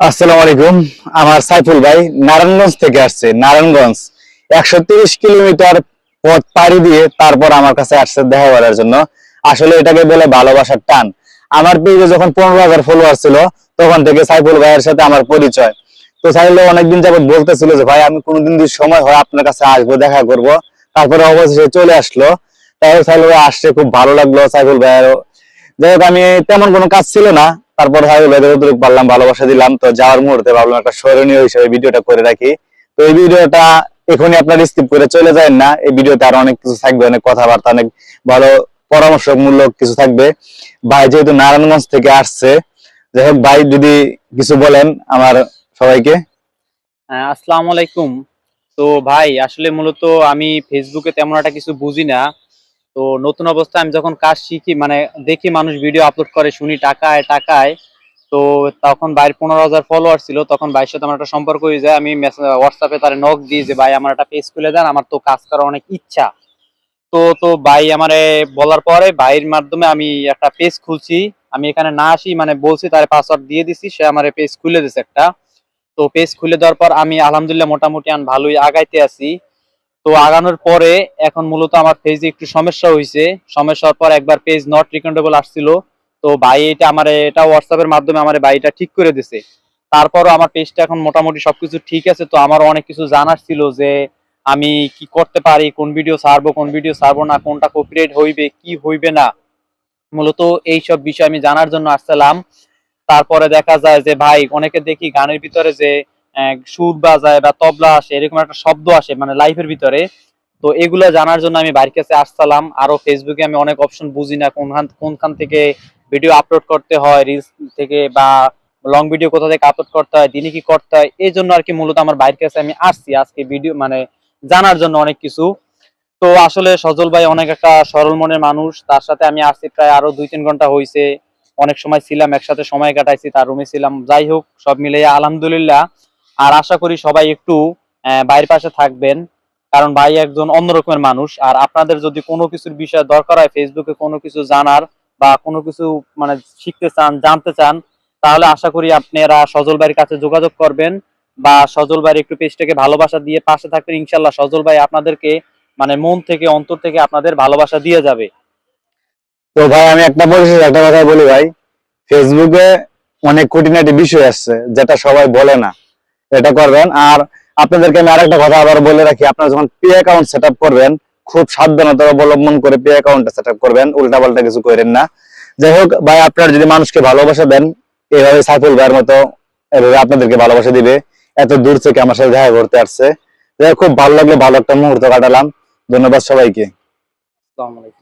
আসসালামু আলাইকুম। আমার সাইফুল ভাই নারায়ণগঞ্জ থেকে আসছে। নারায়ণগঞ্জ, একশো কিলোমিটার পথ পাড়ি দিয়ে তারপর আমার কাছে আসছে দেখা করার জন্য। আসলে এটাকে বলে ভালোবাসার টান। আমার যখন পনেরো হাজার ফলোয়ার ছিল, তখন থেকে সাইফুল ভাইয়ের সাথে আমার পরিচয়। তো সাইফুল অনেকদিন যাবত বলতেছিল যে, ভাই, আমি কোনোদিন যদি সময় হয় আপনার কাছে আসব, দেখা করব। তারপরে অবশেষে চলে আসলো। তাই সাইফুল ভাই আসছে, খুব ভালো লাগল সাইফুল ভাইয়ের যাই হোক, আমি তেমন কোনো কাজ ছিল না। তারপর ভাই যতটুকু পারলাম ভালোবাসা দিলাম। তো যাওয়ার মুহূর্তে ভাবলাম একটা স্মরণীয় হিসেবে ভিডিওটা করে রাখি। তো এই ভিডিওটা এখনই আপনার স্কিপ করে চলে যায় না। এই ভিডিওতে আরও অনেক কিছু থাকবে অনেক কথাবার্তা অনেক ভালো পরামর্শমূলক কিছু থাকবে। ভাই যেহেতু নারায়ণগঞ্জ থেকে আসছে যাই হোক ভাই যদি কিছু বলেন আমার সবাইকে। হ্যাঁ, আসসালামু আলাইকুম। তো ভাই আসলে মূলত আমি ফেসবুকে তেমন একটা কিছু বুঝি না। তো নতুন অবস্থায় আমি যখন কাজ শিখি মানে দেখি মানুষ ভিডিও আপলোড করে, শুনি টাকায় টাকায়, তো তখন ভাইয়ের পনেরো হাজার ফলোয়ার ছিল, তখন ভাইয়ের সাথে আমার একটা সম্পর্ক হয়ে যায়। আমি হোয়াটসঅ্যাপে তার নক দিই যে, ভাই, আমার একটা পেজ খুলে দেন, আমার তো কাজ করার অনেক ইচ্ছা। তো তো ভাই আমারে বলার পরে ভাইয়ের মাধ্যমে আমি একটা পেজ খুলছি। আমি এখানে না আসি মানে বলছি, তার পাসওয়ার্ড দিয়ে দিছি, সে আমার পেজ খুলে দিছে একটা। তো পেজ খুলে দেওয়ার পর আমি আলহামদুলিল্লাহ মোটামুটি আন ভালোই আগাইতে আছি। তো আগানোর পরে এখন মূলত আমার পেজে একটু সমস্যা হয়েছে সমস্যার পর একবার পেজ নট রিকমেন্ডেবল আসছিল। তো ভাই এটা আমার, এটা হোয়াটসঅ্যাপের মাধ্যমে আমার ভাইটা ঠিক করে দিছে। তারপরও আমার পেজটা এখন মোটামুটি সবকিছু ঠিক আছে। তো আমার অনেক কিছু জানার ছিল যে আমি কি করতে পারি, কোন ভিডিও ছাড়বো, কোন ভিডিও ছাড়বো না, কোনটা কপিরাইট হইবে, কি হইবে না। মূলত এইসব বিষয় আমি জানার জন্য আসছিলাম। তারপরে দেখা যায় যে ভাই, অনেকে দেখি গানের ভিতরে যে সুর বাজায় বা তবলা আসে, এরকম একটা শব্দ আসে মানে লাইফের ভিতরে। তো এগুলো জানার জন্য আমি বাড়ির কাছে আসছিলাম। আরও ফেসবুকে আমি অনেক অপশন বুঝি না, কোনখান কোনখান থেকে ভিডিও আপলোড করতে হয় রিলস থেকে বা লং ভিডিও কোথা থেকে আপলোড করতে হয়, দিনে কি করতে হয়, এই জন্য আর কি মূলত আমার বাড়ির কাছে আমি আসছি আজকে ভিডিও মানে জানার জন্য অনেক কিছু। তো আসলে সজল ভাই অনেক একটা সরল মনের মানুষ, তার সাথে আমি আসছি প্রায় আরও দুই তিন ঘণ্টা হয়েছে অনেক সময় ছিলাম, একসাথে সময় কাটাইছি, তার রুমে ছিলাম। যাই হোক, সব মিলে আলহামদুলিল্লাহ আর আশা করি সবাই একটু ভাইয়ের পাশে থাকবেন, কারণ ভাই একজন অন্যরকমের মানুষ, আর আপনাদের যদি কোনো কিছুর বিষয় দরকার হয় ফেসবুকে কোনো কিছু জানার বা কোনো কিছু মানে শিখতে চান, জানতে চান, তাহলে আশা করি আপনারা সজল ভাইয়ের কাছে যোগাযোগ করবেন বা সজল ভাইয়ের একটু পেজটাকে ভালোবাসা দিয়ে পাশে থাকবেন ইনশাল্লাহ সজল ভাই আপনাদেরকে মানে মন থেকে, অন্তর থেকে আপনাদের ভালোবাসা দিয়ে যাবে। তো ভাই, আমি একটা পরিশেষে একটা কথা বলি ভাই ফেসবুকে অনেক কঠিন খুঁটিনাটি বিষয় আসছে, যেটা সবাই বলে না। এটা করবেন। আর আপনাদেরকে আমি আরেকটা কথা আবার বলে রাখি, আপনারা যখন পে অ্যাকাউন্ট সেট করবেন, খুব সাবধানতা অবলম্বন করে পে অ্যাকাউন্টটা সেট করবেন উল্টা পাল্টা কিছু করেন না। যাই হোক, ভাই, আপনারা যদি মানুষকে ভালোবাসা দেন, এভাবে সাইফুল ভাইয়ের মতো এভাবে আপনাদেরকে ভালোবাসা দিবে, এত দূর থেকে আমার সাথে দেখা করতে আসছে। যাই খুব ভালো লাগল, ভালো একটা মুহূর্ত কাটালাম। ধন্যবাদ সবাইকে। আসসালামু আলাইকুম।